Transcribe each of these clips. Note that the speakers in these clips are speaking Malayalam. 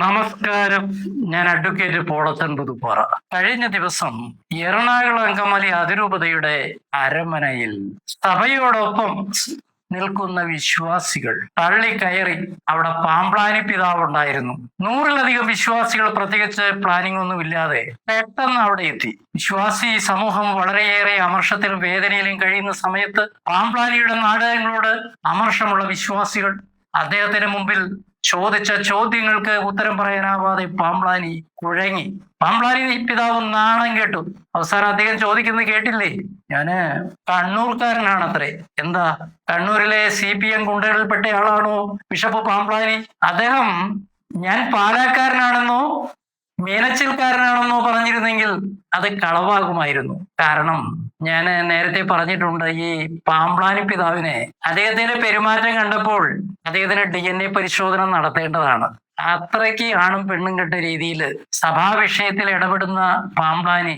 നമസ്കാരം. ഞാൻ അഡ്വക്കേറ്റ് പോളത്തൻ പുതുപ്പാറ കഴിഞ്ഞ ദിവസം എറണാകുളം അങ്കമാലി അതിരൂപതയുടെ അരമനയിൽ സഭയോടൊപ്പം നിൽക്കുന്ന വിശ്വാസികൾ തള്ളിക്കയറി അവിടെ പാമ്പ്ലാനി പിതാവ് ഉണ്ടായിരുന്നു. നൂറിലധികം വിശ്വാസികൾ പ്രത്യേകിച്ച് പ്ലാനിംഗ് ഒന്നും ഇല്ലാതെ പെട്ടെന്ന് അവിടെ എത്തി. വിശ്വാസി സമൂഹം വളരെയേറെ അമർഷത്തിലും വേദനയിലും കഴിയുന്ന സമയത്ത് പാമ്പ്ലാനിയുടെ നാടകങ്ങളോട് അമർഷമുള്ള വിശ്വാസികൾ അദ്ദേഹത്തിന് മുമ്പിൽ ചോദിച്ച ചോദ്യങ്ങൾക്ക് ഉത്തരം പറയാനാവാതെ പാംപ്ലാനി കുഴങ്ങി. പാംപ്ലാനി പിതാവ് നാണം കേട്ടു. അവസാനം അദ്ദേഹം ചോദിക്കുന്നത് കേട്ടില്ലേ? ഞാൻ കണ്ണൂർക്കാരനാണ് അത്രേ എന്താ? കണ്ണൂരിലെ സി പി എം ഗുണ്ടകളിൽപ്പെട്ട ആളാണോ ബിഷപ്പ് പാംപ്ലാനി അദ്ദേഹം ഞാൻ പാലാക്കാരനാണെന്നോ മീനച്ചിൽക്കാരനാണെന്നോ പറഞ്ഞിരുന്നെങ്കിൽ അത് കളവാകുമായിരുന്നു. കാരണം ഞാൻ നേരത്തെ പറഞ്ഞിട്ടുണ്ട് ഈ പാമ്പ്ലാനി പിതാവിനെ. അദ്ദേഹത്തിന്റെ പെരുമാറ്റം കണ്ടപ്പോൾ അദ്ദേഹത്തിന് ഡി എൻ എ പരിശോധന നടത്തേണ്ടതാണ്. അത്രയ്ക്ക് ആണും പെണ്ണും കെട്ട രീതിയിൽ സഭാ വിഷയത്തിൽ ഇടപെടുന്ന പാമ്പ്ലാനി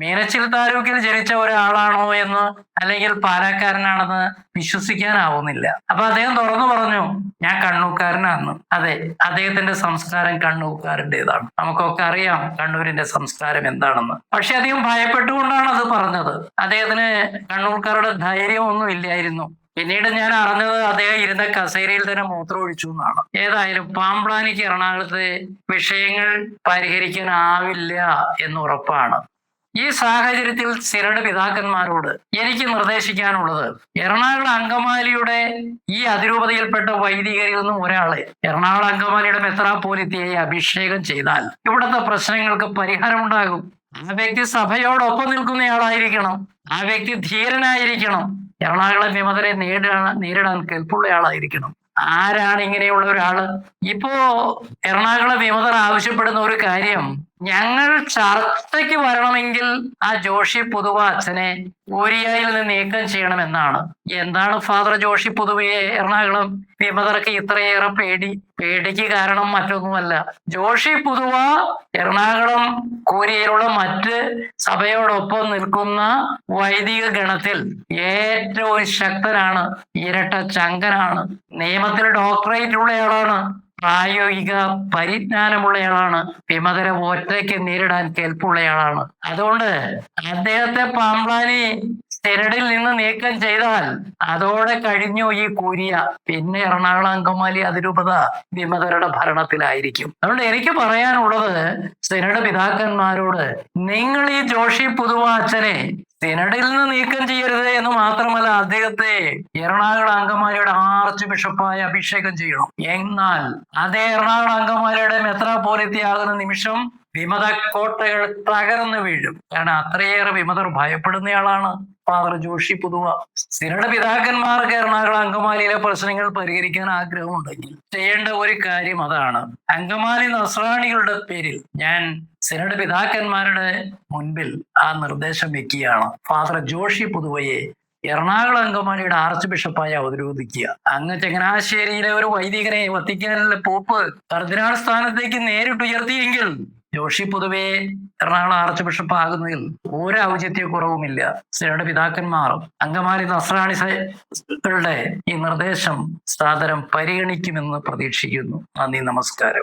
മീനച്ചിൽ താലൂക്കിൽ ജനിച്ച ഒരാളാണോ എന്ന് അല്ലെങ്കിൽ പാലക്കാരനാണെന്ന് വിശ്വസിക്കാനാവുന്നില്ല. അപ്പൊ അദ്ദേഹം തുറന്നു പറഞ്ഞു ഞാൻ കണ്ണൂക്കാരനാണെന്ന്. അതെ അദ്ദേഹത്തിന്റെ സംസ്കാരം കണ്ണൂക്കാരന്റെതാണ് നമുക്കൊക്കെ അറിയാം കണ്ണൂരിന്റെ സംസ്കാരം എന്താണെന്ന്. പക്ഷെ അദ്ദേഹം ഭയപ്പെട്ടുകൊണ്ടാണ് അത് പറഞ്ഞത്. അദ്ദേഹത്തിന് കണ്ണൂർക്കാരുടെ ധൈര്യമൊന്നും ഇല്ലായിരുന്നു. പിന്നീട് ഞാൻ അറിഞ്ഞത് അദ്ദേഹം ഇരുന്ന കസേരയിൽ തന്നെ മൂത്രം ഒഴിച്ചു എന്നാണ്. ഏതായാലും പാമ്പ്ലാനിക്ക് എറണാകുളത്തെ വിഷയങ്ങൾ പരിഹരിക്കാനാവില്ല എന്ന് ഉറപ്പാണ്. ഈ സാഹചര്യത്തിൽ സിരട് പിതാക്കന്മാരോട് എനിക്ക് നിർദ്ദേശിക്കാനുള്ളത് എറണാകുളം അങ്കമാലിയുടെ ഈ അതിരൂപതയിൽപ്പെട്ട വൈദികരിൽ നിന്നും ഒരാളെ എറണാകുളം അങ്കമാലിയുടെ മെത്രാപ്പോലിത്തിയെ അഭിഷേകം ചെയ്താൽ ഇവിടുത്തെ പ്രശ്നങ്ങൾക്ക് പരിഹാരമുണ്ടാകും. ആ വ്യക്തി സഭയോടൊപ്പം നിൽക്കുന്നയാളായിരിക്കണം. ആ വ്യക്തി ധീരനായിരിക്കണം. എറണാകുളം വിമതരെ നേരിടാൻ നേരിടാൻ കെൽപ്പുള്ളയാളായിരിക്കണം. ആരാണ് ഇങ്ങനെയുള്ള ഒരാൾ? ഇപ്പോ എറണാകുളം വിമതർ ആവശ്യപ്പെടുന്ന ഒരു കാര്യം ഞങ്ങൾ ചർച്ചയ്ക്ക് വരണമെങ്കിൽ ആ ജോഷി പുതുവ അച്ഛനെ ഊരിയായിൽ നിന്ന് നീക്കം ചെയ്യണമെന്നാണ്. എന്താണ് ഫാദർ ജോഷി പുതുവയെ എറണാകുളം വിമതർക്ക് ഇത്രയേറെ പേടി? പേടിക്ക് കാരണം മറ്റൊന്നുമല്ല. ജോഷി പുതുവ എറണാകുളം കോരിയയിലുള്ള മറ്റ് സഭയോടൊപ്പം നിൽക്കുന്ന വൈദിക ഗണത്തിൽ ഏറ്റവും ശക്തനാണ് ഇരട്ട ചങ്കനാണ് നിയമത്തിൽ ഡോക്ടറേറ്റ് ഉള്ളയാളാണ്. പ്രായോഗിക പരിജ്ഞാനമുള്ളയാളാണ്. വിമതരെ ഒറ്റയ്ക്ക് നേരിടാൻ കേൾപ്പുള്ളയാളാണ്. അതുകൊണ്ട് അദ്ദേഹത്തെ പാമ്പ്ലാനി സ്ഥിരടിൽ നിന്ന് നീക്കം ചെയ്താൽ അതോടെ കഴിഞ്ഞു ഈ കൂരിയ. പിന്നെ എറണാകുളം അങ്കമാലി അതിരൂപത വിമതരുടെ ഭരണത്തിലായിരിക്കും. അതുകൊണ്ട് എനിക്ക് പറയാനുള്ളത് സെനഡ് പിതാക്കന്മാരോട് നിങ്ങൾ ഈ ജോഷി പുതുവ അച്ഛനെ സിനഡിൽ നിന്ന് നീക്കം ചെയ്യരുത് എന്ന് മാത്രമല്ല അദ്ദേഹത്തെ എറണാകുളം അങ്കമാലിയുടെ ആർച്ച് ബിഷപ്പായി അഭിഷേകം ചെയ്യണം. എന്നാൽ അതേ എറണാകുളം അങ്കമാലിയുടെ മെത്രാപോലിത്തിയാകുന്ന നിമിഷം വിമത കോട്ടകൾ തകർന്നു വീഴും. കാരണം അത്രയേറെ വിമതർ ഭയപ്പെടുന്നയാളാണ്. ഫാദർ ജോഷി പുതുവ സ്ഥിരയുടെ പിതാക്കന്മാർക്ക് എറണാകുളം അങ്കമാലിയിലെ പ്രശ്നങ്ങൾ പരിഹരിക്കാൻ ആഗ്രഹമുണ്ടെങ്കിൽ ചെയ്യേണ്ട ഒരു കാര്യം അതാണ്. അങ്കമാലി നസ്രാണികളുടെ പേരിൽ ഞാൻ സ്ഥിരയുടെ പിതാക്കന്മാരുടെ മുൻപിൽ ആ നിർദ്ദേശം വെക്കുകയാണ്. ഫാദർ ജോഷി പുതുവയെ എറണാകുളം അങ്കമാലിയുടെ ആർച്ച് ബിഷപ്പായി അവതരോധിക്കുക അങ്ങ് ചങ്ങനാശ്ശേരിയിലെ ഒരു വൈദികനെ വത്തിക്കാനിലെ പോപ്പ് കർദിനാൾ സ്ഥാനത്തേക്ക് നേരിട്ട് ഉയർത്തിയെങ്കിൽ ജോഷി പൊതുവെ എറണാകുളം ആർച്ച് ബിഷപ്പ് ആകുന്നതിൽ ഒരു ഔചിത്യ കുറവുമില്ല. സിനഡ് പിതാക്കന്മാർ അങ്കമാലി നസ്രാണികളുടെ ഈ നിർദ്ദേശം സാദരം പരിഗണിക്കുമെന്ന് പ്രതീക്ഷിക്കുന്നു. നന്ദി നമസ്കാരം.